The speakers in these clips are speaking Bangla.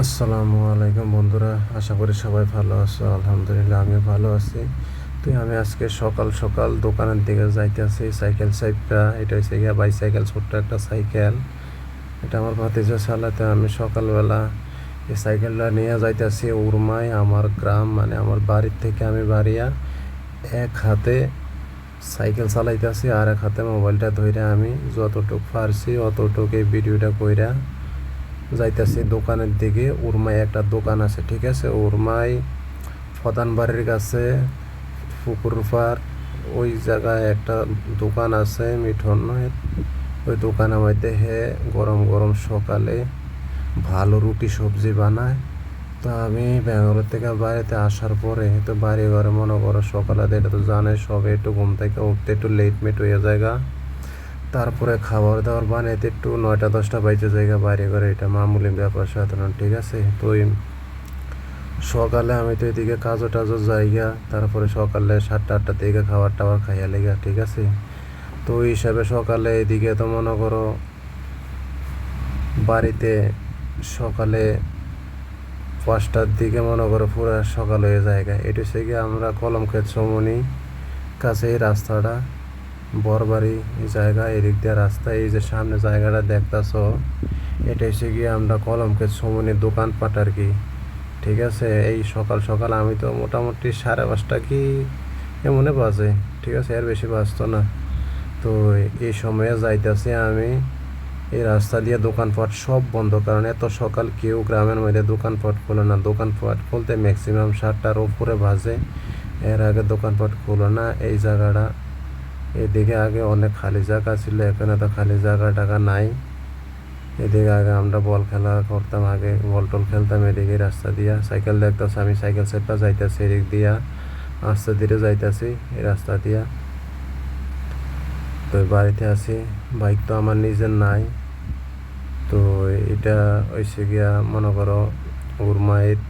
আসসালামু আলাইকুম বন্ধুরা, আশা করি সবাই ভালো আছো, আলহামদুলিল্লাহ আমিও ভালো আছি। তো আমি আজকে সকাল সকাল দোকানের দিকে যাইতেছি, সাইকেল সাইডটা এটা হচ্ছে গিয়া বাইসাইকেল, ছোট্ট একটা সাইকেল। এটা আমার ভাতিজা চালাতে আমি সকালবেলা এই সাইকেলটা নিয়ে যাইতেছি উরমায়, আমার গ্রাম মানে আমার বাড়ির থেকে আমি বাড়িয়া এক হাতে সাইকেল চালাইতেছি আর এক হাতে মোবাইলটা ধইরা আমি যতটুক পারছি, অতটুক এই ভিডিওটা কইরা যাইতেছি দোকানের দিকে। উরমায় একটা দোকান আছে, ঠিক আছে? উরমায় প্রধান বাড়ির কাছে, পুকুর পার ওই জায়গায় একটা দোকান আছে, মিঠন ওই দোকানের মধ্যে হে গরম গরম সকালে ভালো রুটি সবজি বানায়। তো আমি ব্যাঙ্গালোর থেকে বাড়িতে আসার পরে তো বাড়ি ঘরে মনে করো সকালে এটা তো জানে, সবে একটু ঘুম থেকে উঠতে একটু লেট মেট হয়ে জায়গা তারপরে খাবার দাবার বানাইতে একটু নয়টা, দশটা বাইতে জায়গা বাইরে করে, এটা মামুলি ব্যাপার সাধারণ, ঠিক আছে? তো সকালে আমি তো এদিকে কাজও টাজও জায়গা, তারপরে সকালে সাতটা আটটা দিকে খাবার টাবার খাইয়া লেগা, ঠিক আছে? তো ওই হিসাবে সকালে এদিকে তো মনে করো বাড়িতে সকালে পাঁচটার দিকে মনে করো পুরো সকাল হয়ে জায়গা এটা হচ্ছে আমরা কলম ক্ষেত সমনি কাছে রাস্তাটা। বরবাড়ি এই জায়গা, এদিক দিয়ে রাস্তা, এই যে সামনে জায়গাটা দেখতেছ, এটা এসে গিয়ে আমরা কলমকে সমনের দোকানপাট আর কি, ঠিক আছে? এই সকাল সকাল আমি তো মোটামুটি সাড়ে পাঁচটা কি এমনে বাজে, ঠিক আছে? এর বেশি বাজতো না। তো এই সময়ে যাইতেছি আমি, এই রাস্তা দিয়ে দোকানপাট সব বন্ধ, কারণ এত সকাল কেউ গ্রামের মধ্যে দোকানপাট খোলে না। দোকানপাট খুলতে ম্যাক্সিমাম সাতটার উপরে বাজে, এর আগে দোকানপাট খোলো না। এই জায়গাটা এদিকে আগে অনেক খালি জায়গা ছিল, এখানে তো খালি জায়গা টাকা নাই। এদিকে আগে আমরা বল খেলা করতাম, আগে বল টল খেলতাম এদিকে রাস্তা দিয়া। সাইকেল দেখতেছি, আমি সাইকেল সেটটা যাইতেছি এদিক দিয়া, আস্তে ধীরে যাইতেছি এই রাস্তা দিয়া। তো বাড়িতে আছি, বাইক তো আমার নিজের নাই। তো এটা হয়েছে গিয়া, মনে করো, ওর মায়ের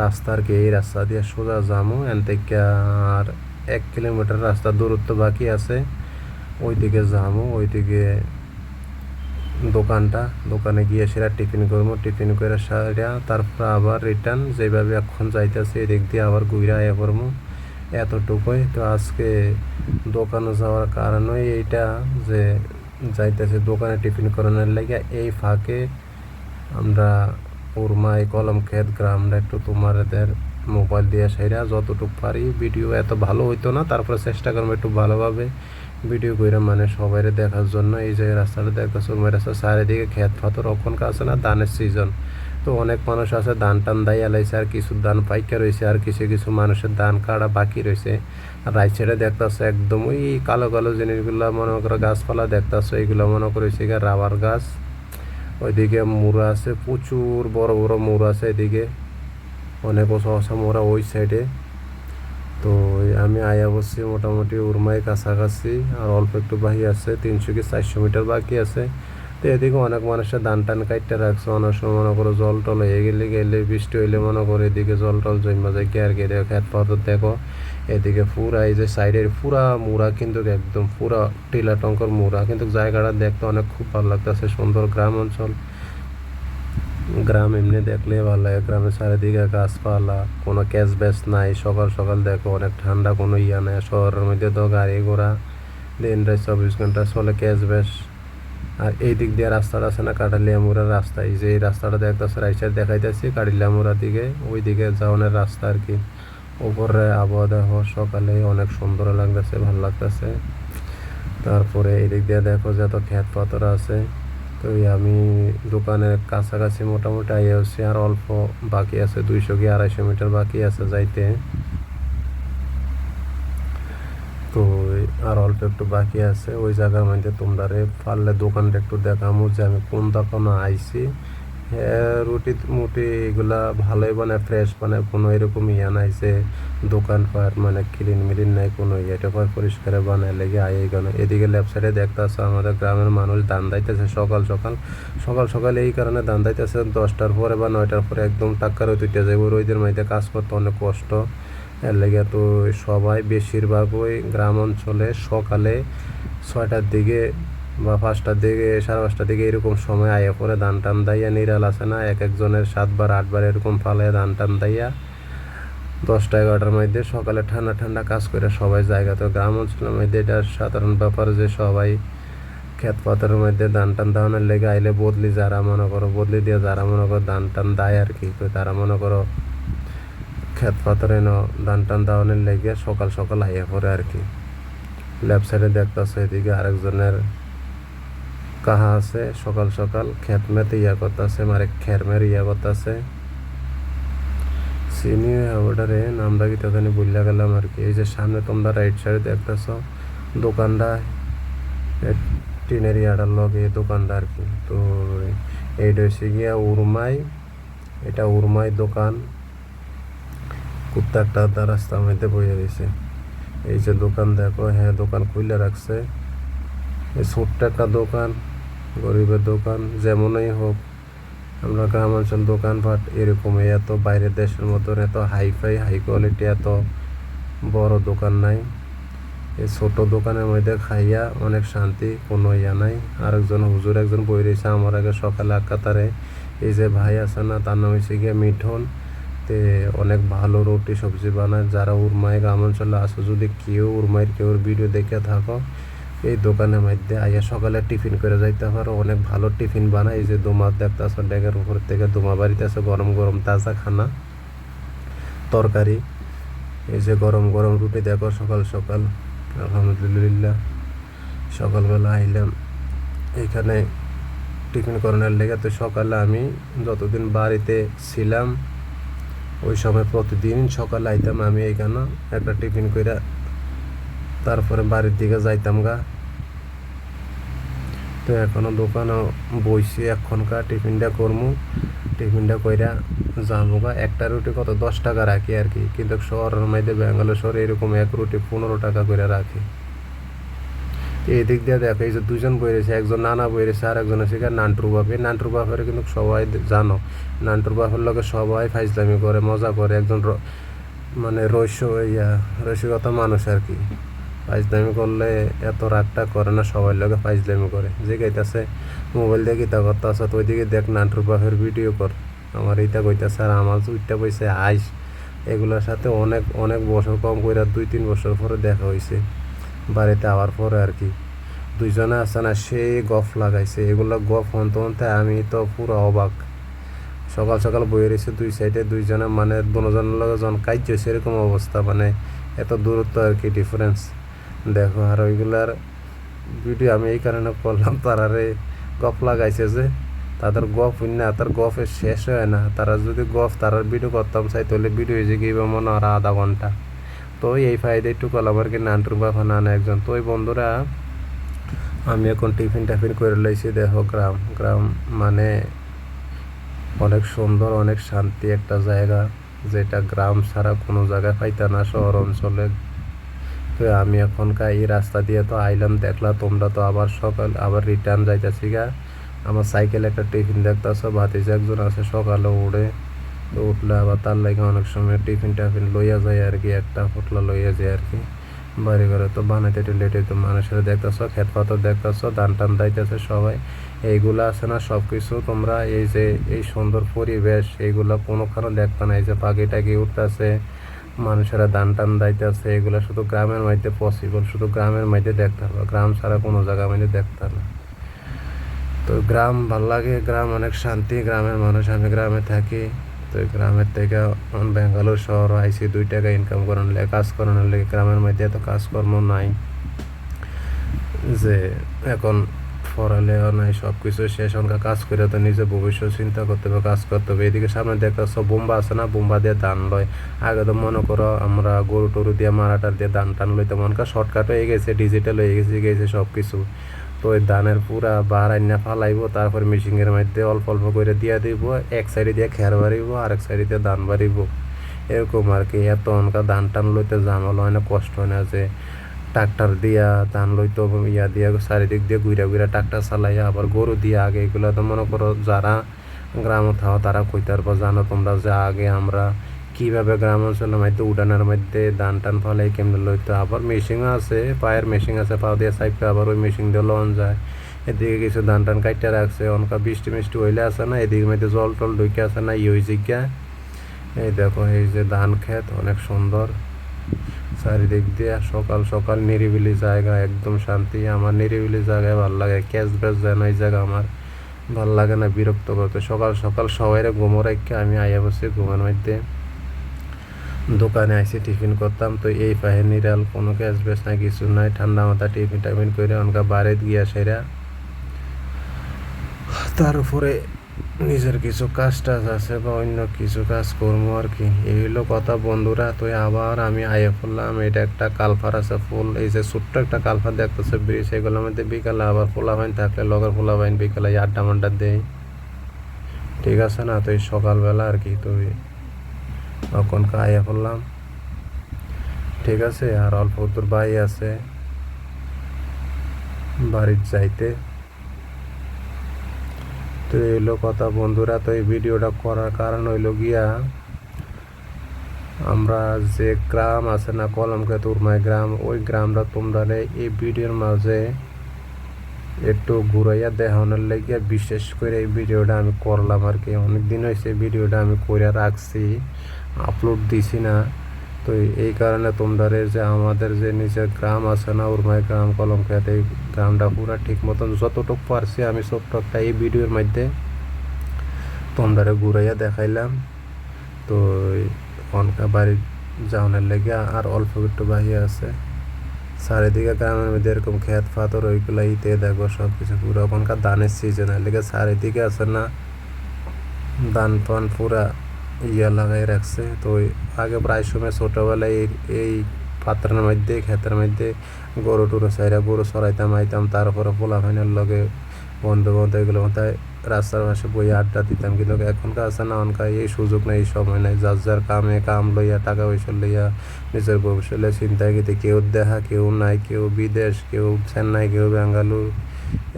রাস্তার কি এই রাস্তা দিয়ে সোজা যামো, এন আর এক কিলোমিটার রাস্তা দূরত্ব বাকি আছে। ওইদিকে যাব ওইদিকে দোকানটা। দোকানে গিয়ে সেরা টিফিন করব টিফিন করে সারিয়া তারপর আবার রিটার্ন যেভাবে এখন যাইতেছে, এদিক দিয়ে আবার ঘুরে আয়া করব এতটুকুই। তো আজকে দোকানে যাওয়ার কারণই এইটা যে যাইতেছে দোকানে টিফিন করানোর লাগে। এই ফাঁকে আমরা উরমাই কলম ক্ষেত গ্রামটা একটু তোমাদের মোবাইল দিয়ে সেরা, যতটুকু পারি। ভিডিও এত ভালো হইতো না, তারপরে চেষ্টা করব একটু ভালোভাবে ভিডিও করে মানে সবাই দেখার জন্য। এই যে রাস্তাটা দেখতেছে, ওই রাস্তা চারিদিকে খেত ফাতর ওখানকার আছে না, ধানের সিজন তো অনেক মানুষ আছে, ধান টান দাই এলাইছে আর কিছু ধান পাইকা রয়েছে আর কিছু কিছু মানুষের ধান কাটা বাকি রয়েছে আর রাইট সাইডে দেখতেছে একদম ওই কালো কালো জিনিসগুলো, মনে করো গাছপালা দেখতেছে এইগুলো মনে করেছে রাবার গাছ। ওইদিকে মুড়া আছে, প্রচুর বড় বড় মুড়া আছে এদিকে। অনেক সহসা মোরা ওই সাইডে তো আমি আয়া বসছি মোটামুটি উরমাই কাছাকাছি আর অল্প একটু বাহি আছে, তিনশো কি চারশো মিটার বাকি আছে। তো এদিকে অনেক মানুষের ধান টান কাটতে রাখছে, অনেক সময় মনে করো জল টল হয়ে গেলে গেলে বৃষ্টি হইলে মনে করো এদিকে জল টল জমা যায় আর কে দেখো খেত পাথর দেখো। এদিকে পুরা এই যে সাইডের পুরা মুড়া কিন্তু একদম পুরা টিলা টঙ্কর মুড়া কিন্তু জায়গাটা দেখতে অনেক খুব ভালো লাগতেছে, সুন্দর গ্রাম অঞ্চল। গ্রাম এমনি দেখলে ভালো লাগে। গ্রামের চারিদিকে গাছপালা, কোনো ক্যাশ ব্যাস নাই, সকাল সকাল দেখো অনেক ঠান্ডা, কোনো ইয়া নাই। শহরের মধ্যে তো গাড়ি ঘোড়া, দিন রাত চব্বিশ ঘণ্টা চলে ক্যাশ ব্যাস আর এই দিক দিয়ে রাস্তাটা আছে না কাটালিয়ামুড়ার রাস্তা, এই যে এই রাস্তাটা দেখতেছে রাইট সাইড দেখাইতেছি কাটালিয়ামুড়ার দিকে ওই দিকে যাওয়ানোর রাস্তা আর কি। উপরে আবহাওয়া দেখো, সকালে অনেক সুন্দর লাগতেছে, ভালো লাগতেছে। তারপরে এই দিক দিয়ে দেখো যত ক্ষেত পাথর আছে। তো আমি দোকানের কাছাকাছি মোটামুটি আইয়া হচ্ছে আর অল্প বাকি আছে দুইশো কি আড়াইশো মিটার বাকি আছে যাইতে। তো আর অল্প একটু বাকি আছে, ওই জায়গার মধ্যে তোমরা পারলে দোকানটা একটু দেখামো যে আমি কোন দোকানে হ্যাঁ রুটি মুটি এগুলা ভালোই বানায় ফ্রেশ বানায়, কোনো এরকম ইয়া নাই যে দোকানপাট মানে ক্লিন মিলিন নাই, কোনো ইয়েটা পর পরিষ্কার বানায়, লেগে আয় এখানে এদিকে লেফট সাইডে দেখতেছে আমাদের গ্রামের মানুষ ধান দাইতেছে সকাল সকাল। সকাল সকাল এই কারণে ধান দাইতেছে, দশটার পরে বা নয়টার পরে একদম টাক্কার তুইতে যাবে রোদের মধ্যে কাজ করতে অনেক কষ্ট। এর লেগে তো সবাই বেশিরভাগ ওই গ্রাম অঞ্চলে সকালে ছয়টার দিকে বা পাঁচটার দিকে, সাড়ে পাঁচটার দিকে এরকম সময় আয়া পরে ধান টান দাইয়া, নিরাল আছে না? এক একজনের সাতবার, আটবার এরকম ফালায় ধান টান দাইয়া দশটা, এগারোটার মধ্যে সকালে ঠান্ডা ঠান্ডা কাজ করে সবাই জায়গা তো গ্রাম অঞ্চলের মধ্যে। এটা সাধারণ ব্যাপার যে সবাই ক্ষেত পাথরের মধ্যে ধান টান দাওয়ানোর লেগে আইলে বদলি যারা মনে করো, বদলি দিয়ে যারা মনে করো ধান টান দেয় আর কি তারা মনে করো ক্ষেত পাথরে ন ধান টান দাওয়ানোর লেগে সকাল সকাল আইয়া পড়ে আর কি। লেফট সাইডে দেখতেছে, এদিকে আরেকজনের কাহা আছে? সকাল সকাল ক্ষেত মেতে ইয়া করতেছে, মারে খের মেরে ইয়া করতেছে। চিনি ওটারে নামটা কি তখন বুঝলা গেলাম আর কি। এই যে সামনে তোমরা রাইট সাইডে দেখতেছ দোকানটা এ টিনের ইয়াটার লগে দোকানটা আর কি। তো এইটা হচ্ছে গিয়া উরমাই, এটা উরমাই দোকান। কুত্তা একটা তার রাস্তার মধ্যে বইয়ে রয়েছে এই যে দোকান দেখো হ্যাঁ দোকান খুলে রাখছে। ছোট্ট একটা দোকান। গরিবের দোকান যেমনই হোক, আমরা গ্রাম অঞ্চল দোকানপাট এরকমই, এত বাইরের দেশের মতন এত হাইফাই, হাই কোয়ালিটি, এত বড় দোকান নাই। এই ছোট দোকানের মধ্যে খাইয়া অনেক শান্তি, কোনো ইয়া নাই। আরেকজন হুজুর একজন বই রয়েছে, আমার আগে সকালে আকাতারে এই যে ভাই আছে না, তার নাম হচ্ছে গিয়ে মিঠন। তে অনেক ভালো রুটি, সবজি বানায়। যারা উরমাই গ্রাম অঞ্চলে আসো যদি কেউ উরমাইয়ের কেউ ভিডিও দেখে থাকো এই দোকানের মধ্যে আইয়া সকালে টিফিন করে যাইতে পারো। অনেক ভালো টিফিন বানায়। এই যে দোমা দেখতেছ ডেগের উপর থেকে দোমা বাড়িতে আছে, গরম গরম তাজা খানা, তরকারি। এই যে গরম গরম রুটি দেখো, সকাল সকাল, আলহামদুলিল্লাহ। সকালবেলা আইলাম, এখানে টিফিন করানোর লেগে তো সকালে আমি যতদিন বাড়িতে ছিলাম, ওই সময় প্রতিদিন সকালে আইতাম আমি এখানে, একটা টিফিন করে তারপরে বাড়ির দিকে যাইতাম গা। তো এখনও দোকানও বইছি, এখনকার টিফিনটা করমু। টিফিনটা কইরা যাব গা। একটা রুটি কত? দশ টাকা রাখি আর কি। কিন্তু শহরের মধ্যে ব্যাঙ্গালোর শহরে এরকম এক রুটি পনেরো টাকা করে রাখি। এই দিক দিয়ে দেখো, এই যে দুজন বই রয়েছে, একজন নানা বই রয়েছে, আর একজন আছে নান্টুর বাপ এই নান্টুর বাপের কিন্তু সবাই জানো। নান্টুর বাপের লগে সবাই ফাইজলামি করে, মজা করে। একজন মানে রৈশ্য ইয়া রসিকতা মানুষ আর কি। ফাইজলামি করলে এত রাগটা করে না সবাই লগে ফাইজলামি করে। যে গাইতেছে মোবাইল দিয়ে গীতা করতেছে, তো ওইদিকে দেখ নান্টুর বাপের ভিডিও কর। আমার এইটা কইতাছে, আর আমার উইটা পয়সা আইস। এগুলোর সাথে অনেক অনেক বছর কম করে দুই তিন বছর পরে দেখা হয়েছে বাড়িতে আওয়ার পরে আর কি। দুইজনে আছে না, সেই গফ লাগাইছে। এগুলো গফ হনতে হনতে আমি তো পুরো অবাক। সকাল সকাল বয়ে রয়েছে দুই সাইডে দুইজনে মানে দুজনের লগে জন কাজ সেরকম অবস্থা। মানে এত দূরত্ব আর কি ডিফারেন্স দেখো আর ওইগুলার ভিডিও আমি এই কারণে করলাম, তারারে গফ লাগাইছে যে তাদের গফ না, তার গফের শেষ হয় না। তারা যদি গফ তারার ভিডিও করতাম, চাই তাহলে ভিডিও হয়েছে কি মনে হয় আধা ঘণ্টা। তো এই ফায়দা একটু কলাম আর কি, নানটুর বাবা, নানা একজন। তো ওই বন্ধুরা, আমি এখন টিফিন টাফিন করে লইছি, দেখো গ্রাম। গ্রাম মানে অনেক সুন্দর, অনেক শান্তি একটা জায়গা। যেটা গ্রাম ছাড়া কোনো জায়গায় পাইতা না, শহর অঞ্চলে। আমি এখনকার এই রাস্তা দিয়ে তো আইলাম, দেখলা তোমরা তো আবার সকাল, আবার রিটার্ন যাইতেছি গা। আমার সাইকেল একটা টিফিন দেখতেছো, ভাতিজা একজন আছে সকালে উড়ে, তো উঠলে আবার তার লাগে অনেক সময় টিফিন টাফিন লইয়া যায় আর কি একটা ফুটলা লইয়া যায় আর কি বাড়ি ঘরে তো বানাইতে লেট হইতো মানুষের দেখতেছো খেত পাথর দেখতেছো, ধান টান দাইতেছে সবাই। এইগুলা আছে না সব কিছু তোমরা, এই যে এই সুন্দর পরিবেশ, এইগুলা কোনোখানে দেখতে না, এই যে পাখি টাকি উঠতেছে মানুষেরা দান টান দাইতেছে, এগুলা শুধু গ্রামের মধ্যে পসিবল শুধু গ্রামের মধ্যে দেখতে হবে। গ্রাম ছাড়া কোনো জায়গার মধ্যে দেখতে না। তো গ্রাম ভালো লাগে, গ্রাম অনেক শান্তি, গ্রামের মানুষ, আমি গ্রামে থাকি। তো গ্রামের থেকে এখন ব্যাঙ্গালোর শহর আইসি দুই টাকা ইনকাম করানোর লেগে, কাজ করানোর লেগে। গ্রামের মধ্যে এত কাজকর্ম নাই যে এখন পড়ালেখা নাই সব কিছু শেষ অনকা কাজ করে তো নিজে ভবিষ্যৎ চিন্তা করতে হবে, কাজ করতে হবে। এদিকে সামনে দেখতে সব বোম্বা আছে না, বোম্বা দিয়ে ধান লয়। আগে তো মনে করো আমরা গরু টরু দিয়ে মারাটার দিয়ে ধান টান লইতে মনে কর শর্টকাট হয়ে গেছে ডিজিটাল হয়ে গেছে গেছে সব কিছু তো ওই ধানের পুরা বার আইনা ফালাইবো, তারপর মেশিনের মধ্যে অল্প অল্প করে দিয়ে দিব, এক সাইডে দিয়ে খের বাড়িব আর এক সাইডে দিয়ে ধান বাড়িব। এরকম আর কি, এত অনকা ধান টান লইতে ঝামেলা হয় না, কষ্ট হয় না যে ট্রাক্টর দিয়া, ধান লইতো, ইয়া দিয়া, চারিদিক দিয়ে ঘুরা ঘুরা ট্রাক্টর চালাইয়া, আবার গরু দিয়া আগে এগুলো তো মনে করো যারা গ্রামে থাও তারা কইতার পর জানো তোমরা যে আগে আমরা কীভাবে গ্রাম অঞ্চলের মধ্যে উডানের মধ্যে ধান টান ফালাই কেমনে লইতো? আবার মেশিনও আছে, পায়ের মেশিন আছে পা দিয়ে সাইপে আবার ওই মেশিন দিয়ে লন যায়। এদিকে কিছু ধান টান কাইটে রাখছে, অনকা বৃষ্টি মিষ্টি হইলে আছে না, এদিকে মধ্যে জল টল ঢুকে আছে না জিজ্ঞা এই দেখো, এই যে ধান ক্ষেত, অনেক সুন্দর। চারিদিক দিয়ে সকাল সকাল নিরিবিলি জায়গা, একদম শান্তি। আমার নিরিবিলি জায়গায় ভালো লাগে ক্যাশ ব্যাস না এই জায়গা আমার ভালো লাগে না, বিরক্ত করতে। সকাল সকাল সবাই ঘুমো রেখে আমি আইয়া বসে ঘুমের মধ্যে। দোকানে আইসি, টিফিন করতাম। তো এই পাহে নিরাল কোনো ক্যাশ ব্যাস না কিছু নাই। ঠান্ডা মাথা টিফিন টাইফিন করে অনকা বাড়িত গিয়া সেরা। তার উপরে নিজের কিছু কাজ টাজ আছে বা অন্য কিছু কাজ করব আর কি। এই হলো কথা। বন্ধুরা তো আবার আমি আইয়ে পড়লাম। এটা একটা কালফার আছে ফুল। এই যে ছোট্ট একটা কালফার দেখতেছে, ব্রিজ। এগুলোর মধ্যে বিকালে আবার ফোলা বাইন থাকলে লগের ফোলা বাইন বিকালে আড্ডা মাড্ডা দেয় ঠিক আছে না? তো এই সকালবেলা আর কি তো তখন আইয়ে পড়লাম। ঠিক আছে? আর অল্প দূর বাই আছে বাড়ির যাইতে। তো এলো কথা। বন্ধুরা, তো এই ভিডিওটা করার কারণ হইল গিয়া, আমরা যে গ্রাম আছে না কলমকে তুরমাই গ্রাম, ওই গ্রামটা তোমরা এই ভিডিওর মাঝে একটু ঘুরাইয়া দেখানোর লেগে বিশেষ করে এই ভিডিওটা আমি করলাম আর কি। অনেক দিন হয়েছে ভিডিওটা আমি করে রাখছি, আপলোড দিছি না। তো এই কারণে তোমরা যে আমাদের যে নিজের গ্রাম আছে না উর্মাই গ্রাম কলমখাত এই গ্রামটা পুরা ঠিক মতন যতটুকু পারছি আমি ছোট্ট একটা এই ভিডিওর মধ্যে তোমরা ঘুরাইয়া দেখাইলাম। তো অনকা বাড়ি যাওয়ানোর লেগে আর অল্প একটু বাহিয়ে আছে। চারিদিকে গ্রামের মধ্যে এরকম খেত ফাতর ওইগুলো ইতে, দেখো সব কিছু পুরো। ওখানকার ধানের সিজন এর লেগে চারিদিকে আছে না ধান ফান পুরা ইয়া লাগাই রাখছে। তো আগে প্রায় সময় ছোটোবেলায় এই পাত্রের মধ্যে, ক্ষেতের মধ্যে গরু টুরু সাইরা গরু সরাইতাম আইতাম, তারপরে পোলা ফাইনের লগে বন্ধু বান্ধব এগুলো মাথায় রাস্তার পাশে বই আড্ডা দিতাম। কিন্তু এখনকার আছে না অনকা এই সুযোগ নেই সময় নাই। যার যার কামে কাম লইয়া, টাকা পয়সা লইয়া নিজের ভবিষ্যতে চিন্তায় গেতে কেউ দেখা কেউ নাই, কেউ বিদেশ, কেউ চেন্নাই, কেউ বেঙ্গালুর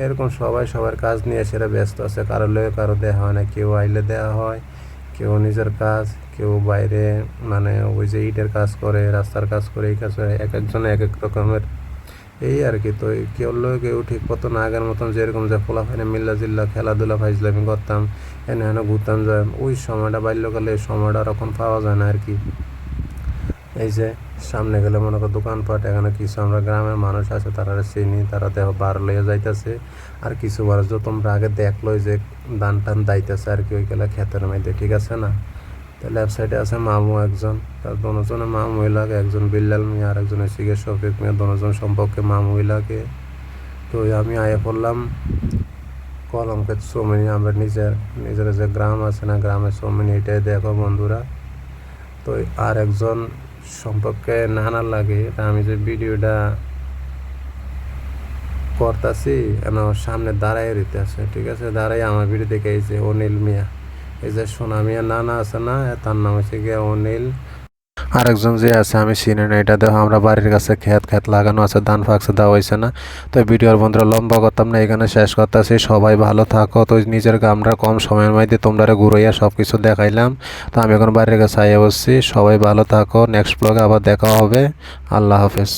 এরকম সবাই সবার কাজ নিয়ে সেটা ব্যস্ত আছে। কারও লয়ে কারও দেওয়া হয় না, কেউ আইলে দেওয়া হয়। কেউ নিজের কাজ, কেউ বাইরে মানে ওই যে ইটের কাজ করে, রাস্তার কাজ করে, এই কাজ করে, এক একজন এক এক রকমের। এই আর কি, তো কেউ লোক কেউ ঠিক মতন আগের মতন যেরকম যে ফাইনে মিল্লা জিল্লা, খেলাধুলা, ফাইজলামি করতাম, এনে এনে ঘুরতাম যায় ওই সময়টা বাল্যকালে এই সময়টা এখন পাওয়া যায় না আর কি। এই যে সামনে গেলে মনে করো দোকানপাট, এখানে কিছু আমরা গ্রামের মানুষ আছে, তারা চিনি, তারা দেহ বার লইয়া যাইতেছে। আর কিছু মানুষ তো তোমরা আগে দেখল যে দান টান দাইতেছে আর কি ওই গেলে ক্ষেতের মধ্যে, ঠিক আছে না? তো লেফট সাইডে আছে মামু একজন, তার দোনোজনে মা মহিলাকে একজন বিল্লাল মিয়া আর একজন শিখে শফিক মিয়া, দোনোজন সম্পর্কে মা মহিলাকে তো আমি আয়া পড়লাম কলমকে সোমিনি আমরা নিজের নিজের যে গ্রাম আছে না গ্রামের সোমিনি এটাই দেখো বন্ধুরা। তো আর একজন সম্পর্কে নানা লাগে আমি যে ভিডিওটা করতাছি আমার সামনে দাঁড়াই রইতে আছে ঠিক আছে? দাঁড়াই আমার ভিডিও দেখে এই যে অনিল মিয়া, এই যে সোনা মিয়া, নানা আছে না? তার নাম হচ্ছে গিয়ে অনিল। আরেকজন যে আছে, আমি চিনি না, এটা দেখো, আমরা বাড়ির কাছে খেত খেত লাগানো আছে, ধান ফাঁকছে, দেওয়া হয়েছে না। তো ভিডিওর বন্ধুরা, লম্বা করতাম না, এখানে শেষ করতেছি। সবাই ভালো থাকো, তো নিজের আমরা কম সময়ের মধ্যে তোমরা ঘুরাইয়া সব কিছু দেখাইলাম। তো আমি এখন বাড়ির কাছে আইয়া বসছি। সবাই ভালো থাকো নেক্সট ব্লগে আবার দেখা হবে। আল্লাহ হাফেজ।